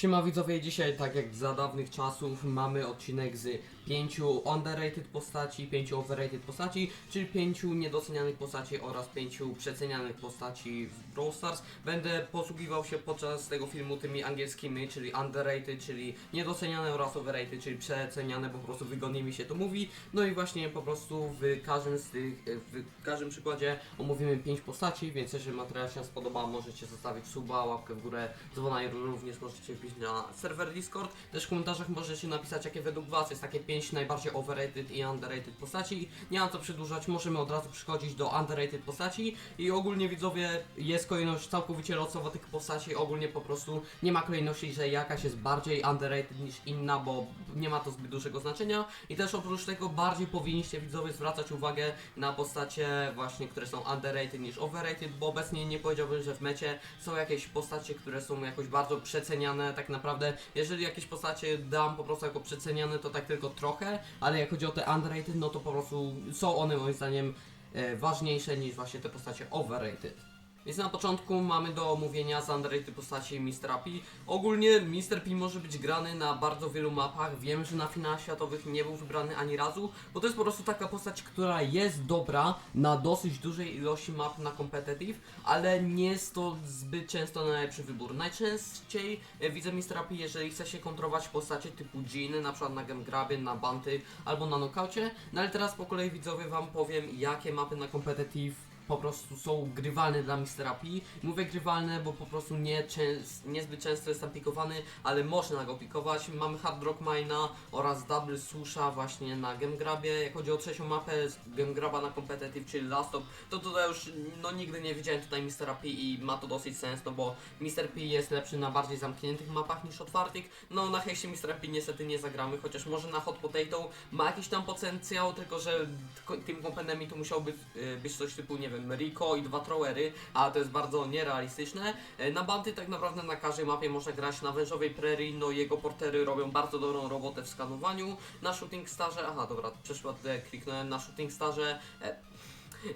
Siema widzowie, dzisiaj tak jak za dawnych czasów mamy odcinek z pięciu underrated postaci, pięciu overrated postaci, czyli pięciu niedocenianych postaci oraz pięciu przecenianych postaci w Brawl Stars. Będę posługiwał się podczas tego filmu tymi angielskimi, czyli underrated, czyli niedoceniane oraz overrated, czyli przeceniane, po prostu wygodniej mi się to mówi. No i właśnie po prostu w każdym z tych, w każdym przykładzie omówimy pięć postaci, więc jeżeli materiał się spodoba, możecie zostawić suba, łapkę w górę, dzwona i również możecie na serwer Discord. Też w komentarzach możecie napisać, jakie według Was jest takie 5 najbardziej overrated i underrated postaci. Nie mam co przedłużać, możemy od razu przechodzić do underrated postaci i ogólnie widzowie jest kolejność całkowicie losowa tych postaci, ogólnie po prostu nie ma kolejności, że jakaś jest bardziej underrated niż inna, bo nie ma to zbyt dużego znaczenia i też oprócz tego bardziej powinniście widzowie zwracać uwagę na postacie właśnie, które są underrated niż overrated, bo obecnie nie powiedziałbym, że w mecie są jakieś postacie, które są jakoś bardzo przeceniane, tak naprawdę jeżeli jakieś postacie dam po prostu jako przeceniane, to tak tylko trochę, ale jak chodzi o te underrated, no to po prostu są one moim zdaniem e, ważniejsze niż właśnie te postacie overrated. Więc na początku mamy do omówienia z underrated postaci Mr. P. Ogólnie Mr. P może być grany na bardzo wielu mapach. Wiem, że na finałach światowych nie był wybrany ani razu, bo to jest po prostu taka postać, która jest dobra na dosyć dużej ilości map na competitive, ale nie jest to zbyt często najlepszy wybór. Najczęściej e, widzę Mr. P, jeżeli chce się kontrować postacie typu Jean, na przykład na Gemgrabie, na Banty albo na Knockoutie. No ale teraz po kolei widzowie wam powiem, jakie mapy na competitive po prostu są grywalne dla Mr. P. Mówię grywalne, bo po prostu nie częs- niezbyt często jest tam pikowany, ale można go pikować. Mamy Hard Rock Mine'a oraz Double Susha właśnie na Gemgrabie. Jak chodzi o trzecią mapę z Gemgraba na Competitive, czyli Last Stop, to tutaj już no nigdy nie widziałem tutaj Mr. P i ma to dosyć sens, no bo Mr. P jest lepszy na bardziej zamkniętych mapach niż otwartych. No na hejście Mr. P niestety nie zagramy, chociaż może na Hot Potato ma jakiś tam potencjał, tylko że tym kompenem to musiało być, y, być coś typu, nie wiem, Rico i dwa throwery, a to jest bardzo nierealistyczne. E, Na Banty tak naprawdę na każdej mapie można grać na wężowej prerii, no jego portery robią bardzo dobrą robotę w skanowaniu. Na Shooting Starze, aha dobra, przypadek kliknąłem na Shooting Starze, e,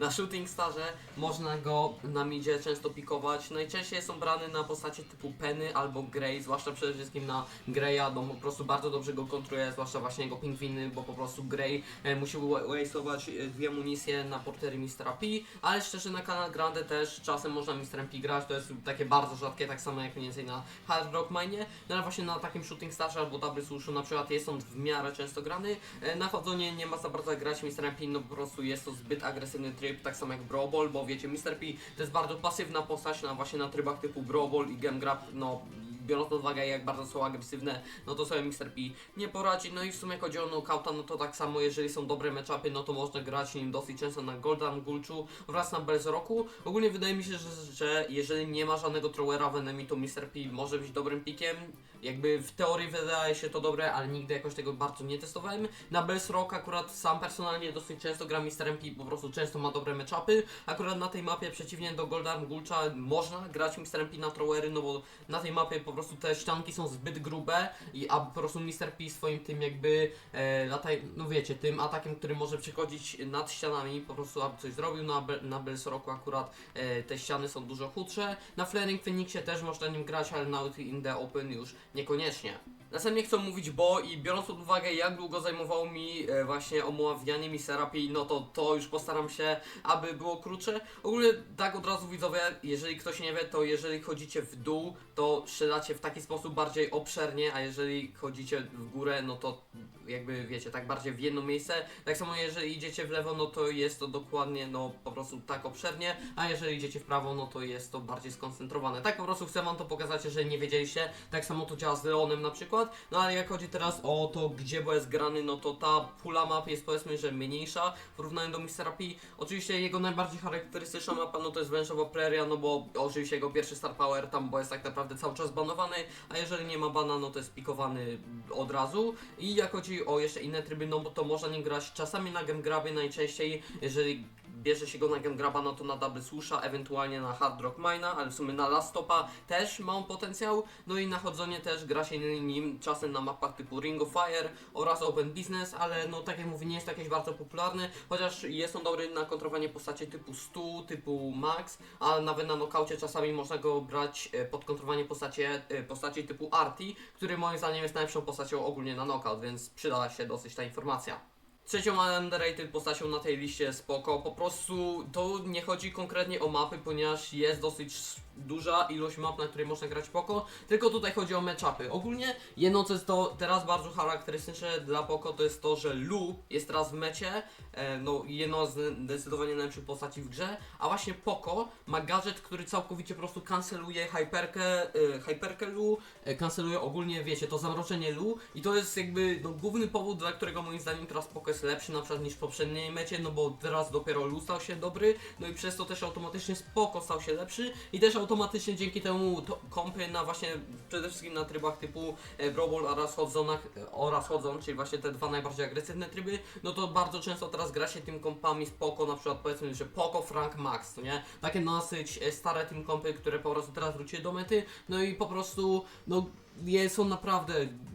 na Shooting Starze można go na midzie często pikować. Najczęściej są brane na postacie typu Penny albo Grey, zwłaszcza przede wszystkim na Greya, no po prostu bardzo dobrze go kontruje, zwłaszcza właśnie jego pingwiny, bo po prostu Grey e, musi wa- waste'ować e, dwie amunicje na portery Mr. P, ale szczerze na Canal Grande też czasem można Mr. P grać, to jest takie bardzo rzadkie, tak samo jak mniej więcej na Hard Rock Mine, no ale właśnie na takim Shooting Starze albo Double Sushu na przykład jest on w miarę często grany. E, Na chodzonie nie ma za bardzo grać Mr. P, no po prostu jest to zbyt agresywny tryb, tak samo jak Brawl Ball, bo wiecie, Mr. P to jest bardzo pasywna postać na właśnie na trybach typu Brawl Ball i Game Grab, no biorąc pod uwagę jak bardzo są agresywne, no to sobie Mr. P nie poradzi. No i w sumie chodzi o knockouta, no to tak samo jeżeli są dobre matchupy, no to można grać nim dosyć często na Golden Gulchu oraz na Belzeroku. Ogólnie wydaje mi się, że, że jeżeli nie ma żadnego throwera w enemy, to Mr. P może być dobrym pikiem. Jakby w teorii wydaje się to dobre, ale nigdy jakoś tego bardzo nie testowałem. Na Belzerok akurat sam personalnie dosyć często gram Mr. P, po prostu często ma dobre matchupy. Akurat na tej mapie przeciwnie do Golden Gulcha można grać Mr. P na throwery, no bo na tej mapie po prostu te ścianki są zbyt grube, i, a po prostu Mr. P swoim tym jakby e, lataj, no wiecie, tym atakiem, który może przechodzić nad ścianami, po prostu aby coś zrobił na, Be- na Belzoroku akurat e, te ściany są dużo chudsze. Na Flaring Phoenixie też można nim grać, ale na in the open już niekoniecznie. Następnie chcę mówić bo i biorąc pod uwagę jak długo zajmowało mi e, właśnie omawianie mi serapii, no to to już postaram się, aby było krótsze. Ogólnie tak od razu widzowie, jeżeli ktoś nie wie, to jeżeli chodzicie w dół, to strzelacie w taki sposób bardziej obszernie, a jeżeli chodzicie w górę, no to jakby wiecie, tak bardziej w jedno miejsce. Tak samo jeżeli idziecie w lewo, no to jest to dokładnie, no po prostu tak obszernie, a jeżeli idziecie w prawo, no to jest to bardziej skoncentrowane. Tak po prostu chcę wam to pokazać, jeżeli nie wiedzieliście. Tak samo to działa z Leonem na przykład. No ale jak chodzi teraz o to, gdzie jest grany, no to ta pula map jest powiedzmy, że mniejsza w porównaniu do Mr. P. Oczywiście jego najbardziej charakterystyczna mapa, no to jest wężowa preria, no bo oczywiście jego pierwszy star power tam, bo jest tak naprawdę cały czas banowany, a jeżeli nie ma bana, no to jest pikowany od razu. I jak chodzi o jeszcze inne tryby, no bo to można nim grać czasami na Gemgrabie najczęściej, jeżeli bierze się go na Gemgraba, no to na Double Susha, ewentualnie na Hard Rock Mina, ale w sumie na Last Stopa też ma on potencjał, no i na chodzonie też gra się nim czasem na mapach typu Ring of Fire oraz Open Business, ale no tak jak mówię, nie jest to jakieś bardzo popularny, chociaż jest on dobry na kontrowanie postaci typu 100, typu Max, a nawet na nokaucie czasami można go brać e, pod kontrolowanie postaci, e, postaci typu Arti, który moim zdaniem jest najlepszą postacią ogólnie na knockout, więc przyda się dosyć ta informacja. Trzecią underrated postacią na tej liście spoko, po prostu to nie chodzi konkretnie o mapy, ponieważ jest dosyć duża ilość map, na której można grać Poko, tylko tutaj chodzi o matchupy. Ogólnie jedno co jest to teraz bardzo charakterystyczne dla Poko to jest to, że Lu jest teraz w mecie, e, no jedno z zdecydowanie najlepszych postaci w grze, a właśnie Poko ma gadżet, który całkowicie po prostu kanceluje hyperkę, e, hyperkę Lu, e, kanceluje ogólnie, wiecie, to zamroczenie Lu i to jest jakby no, główny powód, dla którego moim zdaniem teraz Poko jest lepszy na przykład niż w poprzedniej mecie, no bo teraz dopiero Lu stał się dobry, no i przez to też automatycznie Spoko stał się lepszy. I też automatycznie dzięki temu to, kompy na właśnie przede wszystkim na trybach typu e, Brawl oraz Hodzonach e, oraz Hodzon, czyli właśnie te dwa najbardziej agresywne tryby, no to bardzo często teraz gra się tym kompami spoko, na przykład powiedzmy, że Poco, Frank, Max, to nie? Takie dosyć e, stare team kompy, które po prostu teraz wróciły do mety, no i po prostu, no je, są naprawdę,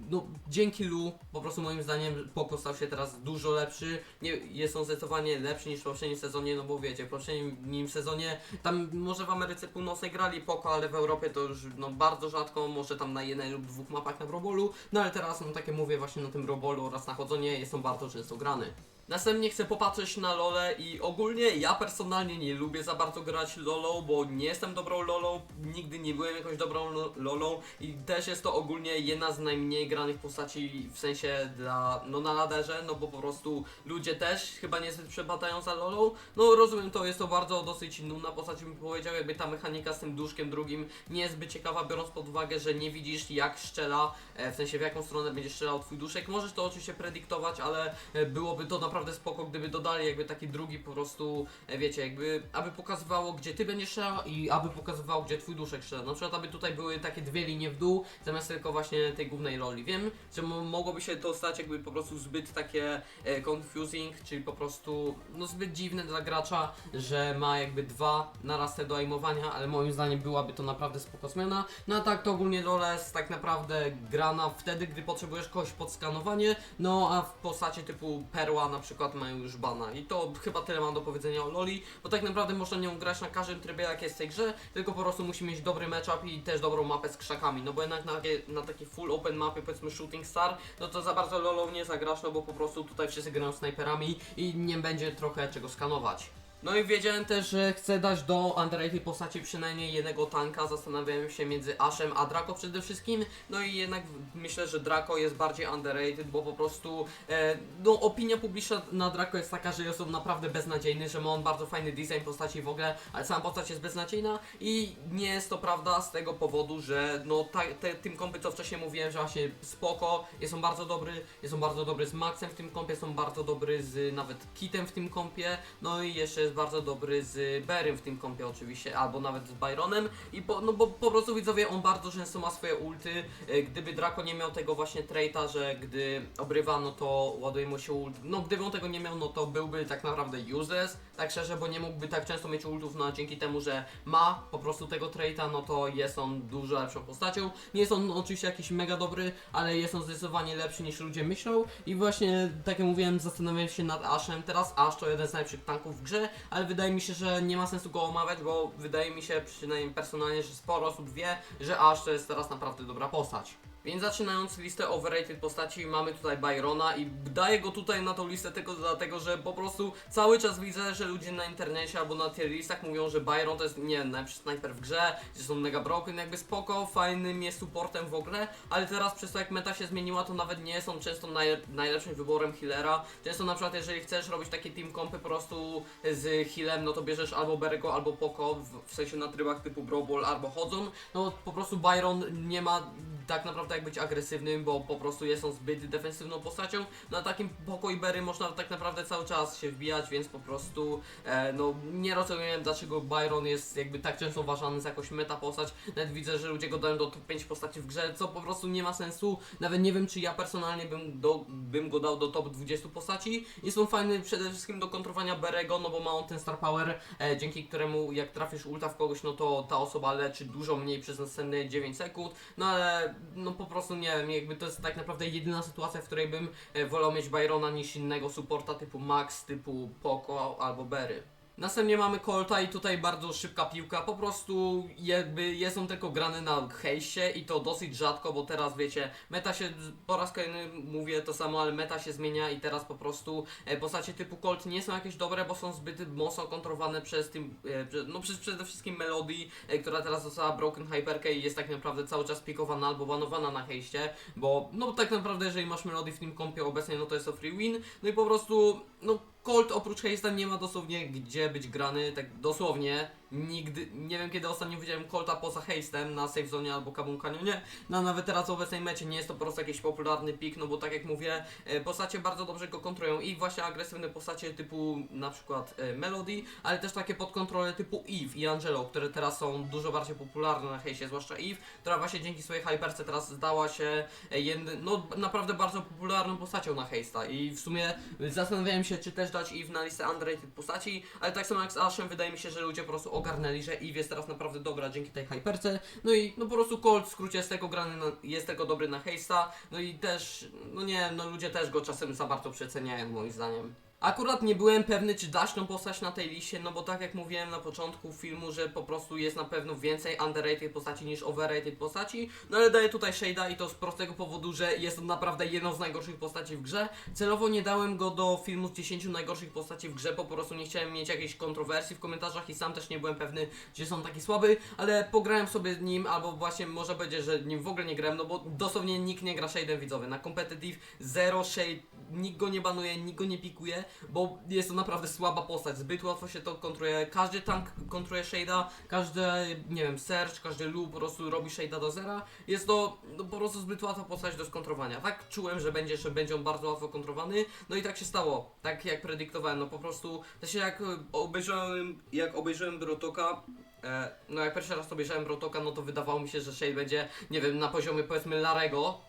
no dzięki Lu, po prostu moim zdaniem Poco stał się teraz dużo lepszy, nie, jest on zdecydowanie lepszy niż w poprzednim sezonie, no bo wiecie, w poprzednim sezonie, tam może w Ameryce Północnej grali Poco, ale w Europie to już no bardzo rzadko, może tam na jednej lub dwóch mapach na Robolu, no ale teraz, no takie mówię właśnie na tym Robolu oraz na Chodzonie, jest on bardzo często grany. Następnie chcę popatrzeć na LoLę i ogólnie ja personalnie nie lubię za bardzo grać LoLą, bo nie jestem dobrą LoLą, nigdy nie byłem jakąś dobrą lo- LoLą i też jest to ogólnie jedna z najmniej granych postaci w sensie dla, no na laderze, no bo po prostu ludzie też chyba niezbyt przepadają za LoLą, no rozumiem to, jest to bardzo dosyć nudna postać bym powiedział, jakby ta mechanika z tym duszkiem drugim nie jest zbyt ciekawa, biorąc pod uwagę, że nie widzisz jak strzela, e, w sensie w jaką stronę będzie strzelał twój duszek, możesz to oczywiście predyktować, ale e, byłoby to naprawdę spoko, gdyby dodali jakby taki drugi po prostu, e, wiecie, jakby, aby pokazywało, gdzie ty będziesz strzelał i aby pokazywało, gdzie twój duszek strzela. Na przykład, aby tutaj były takie dwie linie w dół, zamiast tylko właśnie tej głównej roli. Wiem, że mo- mogłoby się to stać jakby po prostu zbyt takie e, confusing, czyli po prostu, no zbyt dziwne dla gracza, że ma jakby dwa naraz te do aimowania, ale moim zdaniem byłaby to naprawdę spoko zmiana. No a tak to ogólnie LoL jest tak naprawdę grana wtedy, gdy potrzebujesz kogoś pod skanowanie, no a w postaci typu Perła na przykład mają już bana. I to chyba tyle mam do powiedzenia o Loli, bo tak naprawdę można nią grać na każdym trybie jak jest w tej grze, tylko po prostu musi mieć dobry matchup i też dobrą mapę z krzakami, no bo jednak na, takie- na takiej full open mapie powiedzmy Shooting Star, no to za bardzo LoLą nie zagrasz, no bo po prostu tutaj wszyscy grają snajperami i nie będzie trochę czego skanować. No i wiedziałem też, że chcę dać do underrated postaci przynajmniej jednego tanka. Zastanawiałem się między Ashem a Draco przede wszystkim. No i jednak myślę, że Draco jest bardziej underrated, bo po prostu e, no, opinia publiczna na Draco jest taka, że jest on naprawdę beznadziejny, że ma on bardzo fajny design postaci w ogóle, ale sama postać jest beznadziejna i nie jest to prawda z tego powodu, że no ta, te, tym kompy co wcześniej mówiłem, że właśnie spoko, jest on bardzo dobry, jest on bardzo dobry z Maxem w tym kompie, są bardzo dobry z nawet Kitem w tym kompie, no i jeszcze jest bardzo dobry z Berym w tym kompie oczywiście, albo nawet z Byronem. I po, no bo po prostu widzowie on bardzo często ma swoje ulty, E, gdyby Draco nie miał tego właśnie traita, że gdy obrywa no to ładuje mu się ult, no gdyby on tego nie miał no to byłby tak naprawdę useless, tak szczerze, bo nie mógłby tak często mieć ultów, no dzięki temu, że ma po prostu tego traita, no to jest on dużo lepszą postacią, nie jest on oczywiście jakiś mega dobry, ale jest on zdecydowanie lepszy niż ludzie myślą. I właśnie tak jak mówiłem zastanawiałem się nad Ashem, teraz. Ash to jeden z najlepszych tanków w grze, ale wydaje mi się, że nie ma sensu go omawiać, bo wydaje mi się przynajmniej personalnie, że sporo osób wie, że Ash to jest teraz naprawdę dobra postać. Więc zaczynając listę overrated postaci, mamy tutaj Byrona i daję go tutaj na tą listę tylko dlatego, że po prostu cały czas widzę, że ludzie na internecie albo na tier listach mówią, że Byron to jest, nie wiem, najlepszy sniper w grze, że są mega broken, jakby spoko, fajnym jest supportem w ogóle, ale teraz przez to jak meta się zmieniła, to nawet nie są często naj, najlepszym wyborem healera. Często na przykład jeżeli chcesz robić takie team kompy po prostu z healem, no to bierzesz albo Berego, albo Poco, w, w sensie na trybach typu Brawl albo Chodzą, no po prostu Byron nie ma tak naprawdę tak być agresywnym, bo po prostu jest on zbyt defensywną postacią. Na takim pokoju Berry można tak naprawdę cały czas się wbijać, więc po prostu e, no nie rozumiem dlaczego Byron jest jakby tak często uważany za jakąś meta postać. Nawet widzę, że ludzie go dają do top 5 postaci w grze, co po prostu nie ma sensu. Nawet nie wiem, czy ja personalnie bym, do, bym go dał do top 20 postaci. Jest on fajny przede wszystkim do kontrowania Berego, no bo ma on ten star power, e, dzięki któremu jak trafisz ulta w kogoś, no to ta osoba leczy dużo mniej przez następne 9 sekund. No ale no po prostu nie wiem, jakby to jest tak naprawdę jedyna sytuacja, w której bym e, wolał mieć Byrona niż innego supporta typu Max, typu Poco albo Berry. Następnie mamy Colta i tutaj bardzo szybka piłka, po prostu jakby jest on tylko grany na hejsie i to dosyć rzadko, bo teraz wiecie, meta się, po raz kolejny mówię to samo, ale meta się zmienia i teraz po prostu e, postacie typu Colt nie są jakieś dobre, bo są zbyt mocno kontrolowane przez tym, e, no przez przede wszystkim Melody, e, która teraz dostała Broken Hyperkę i jest tak naprawdę cały czas pikowana albo banowana na hejście, bo no tak naprawdę jeżeli masz Melody w tym kompie obecnie, no to jest to free win, no i po prostu, no Colt oprócz Haste'a nie ma dosłownie gdzie być grany, tak dosłownie. Nigdy, nie wiem kiedy ostatnio widziałem Colta poza Haste'em na Safe Zone albo Kabum Canyonie. No nawet teraz w obecnej mecie nie jest to po prostu jakiś popularny pik, no bo tak jak mówię, e, postacie bardzo dobrze go kontrolują i właśnie agresywne postacie typu na przykład e, Melody, ale też takie pod kontrolę typu Eve i Angelo, które teraz są dużo bardziej popularne na hejsie, zwłaszcza Eve, która właśnie dzięki swojej hyperce teraz zdała się e, jedny, no naprawdę bardzo popularną postacią na hejsta i w sumie zastanawiałem się, czy też dać Eve na listę underrated postaci, ale tak samo jak z Ashem, wydaje mi się, że ludzie po prostu ogarnęli, że Eve jest teraz naprawdę dobra dzięki tej hyperce, no i no po prostu Colt w skrócie jest tylko grany, na, jest tylko dobry na hejsta, no i też, no nie no ludzie też go czasem za bardzo przeceniają moim zdaniem. Akurat nie byłem pewny, czy dać tą postać na tej liście, no bo tak jak mówiłem na początku filmu, że po prostu jest na pewno więcej underrated postaci niż overrated postaci, no ale daję tutaj Shade'a i to z prostego powodu, że jest on naprawdę jedną z najgorszych postaci w grze. Celowo nie dałem go do filmu z 10 najgorszych postaci w grze, po prostu nie chciałem mieć jakiejś kontrowersji w komentarzach i sam też nie byłem pewny, że są taki słaby, ale pograłem sobie nim, albo właśnie można powiedzieć, że nim w ogóle nie grałem, no bo dosłownie nikt nie gra Shade'em widzowy. Na competitive zero Shade, nikt go nie banuje, nikt go nie pikuje, bo jest to naprawdę słaba postać, zbyt łatwo się to kontruje. Każdy tank kontruje Shade'a, każdy, nie wiem, Search, każdy Lu po prostu robi Shade'a do zera. Jest to no, po prostu zbyt łatwa postać do skontrowania. Tak czułem, że będzie, że będzie on bardzo łatwo kontrowany, no i tak się stało. Tak jak predyktowałem, no po prostu, się jak e, obejrzałem, jak obejrzałem Brotoka, E, no jak pierwszy raz obejrzałem Brotoka, no to wydawało mi się, że Shade będzie, nie wiem, na poziomie powiedzmy Larego,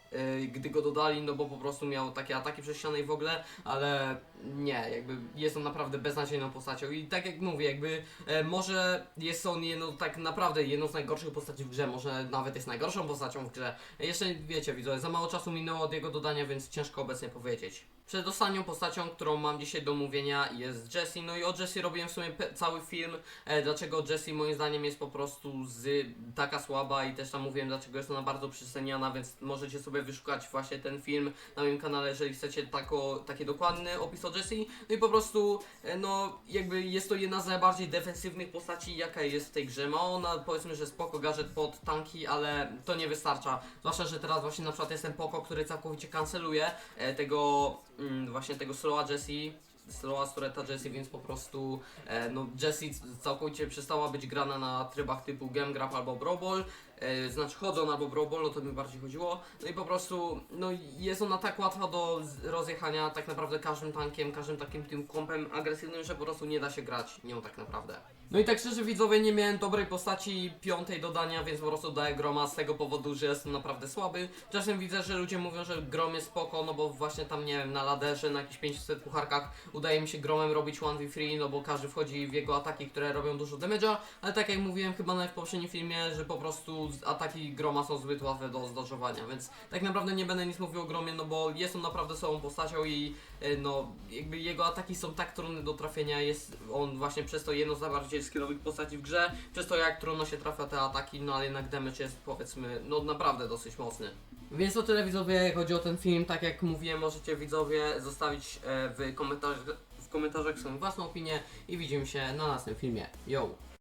gdy go dodali, no bo po prostu miał takie ataki przez w ogóle, ale nie, jakby jest on naprawdę beznadziejną postacią i tak jak mówię, jakby e, może jest on jedną, tak naprawdę jedną z najgorszych postaci w grze, może nawet jest najgorszą postacią w grze. Jeszcze wiecie, widzowie, za mało czasu minęło od jego dodania, więc ciężko obecnie powiedzieć. Przedostatnią postacią, którą mam dzisiaj do mówienia jest Jessie, no i o Jessie robiłem w sumie cały film, e, dlaczego Jessie moim zdaniem jest po prostu z, taka słaba i też tam mówiłem dlaczego jest ona bardzo przyseniana, więc możecie sobie wyszukać właśnie ten film na moim kanale, jeżeli chcecie tako, taki dokładny opis o Jessie. No i po prostu, e, no jakby jest to jedna z najbardziej defensywnych postaci jaka jest w tej grze. Ma ona powiedzmy, że spoko gadżet pod tanki, ale to nie wystarcza. Zwłaszcza, że teraz właśnie na przykład jestem Poko, który całkowicie kanceluje e, tego mm, właśnie tego slowa Jessie slowa Storeta Jessie, więc po prostu e, no Jessie całkowicie przestała być grana na trybach typu Game Grab albo Brawl e, znaczy chodzą albo Brawl Ball, o to mi bardziej chodziło. No i po prostu no jest ona tak łatwa do rozjechania tak naprawdę każdym tankiem, każdym takim tym kompem agresywnym, że po prostu nie da się grać nią tak naprawdę. No i tak szczerze widzowie, nie miałem dobrej postaci piątej dodania, więc po prostu daję Groma z tego powodu, że jest on naprawdę słaby. Czasem widzę, że ludzie mówią, że Grom jest spoko, no bo właśnie tam, nie wiem, na laderze, na jakichś 500 pucharkach udaje mi się Gromem robić 1v3, no bo każdy wchodzi w jego ataki, które robią dużo damage'a, ale tak jak mówiłem chyba nawet w poprzednim filmie, że po prostu ataki Groma są zbyt łatwe do zdodżowania, więc tak naprawdę nie będę nic mówił o Gromie, no bo jest on naprawdę sobą postacią i e, no jakby jego ataki są tak trudne do trafienia, jest on właśnie przez to jedno z najbardziej skillowych postaci w grze, przez to jak trudno się trafia te ataki, no ale jednak damage jest powiedzmy, no naprawdę dosyć mocny. Więc to tyle widzowie, jak chodzi o ten film, tak jak mówiłem, możecie widzowie zostawić e, w komentarzach, w komentarzach swoją własną opinię i widzimy się na następnym filmie. Yo!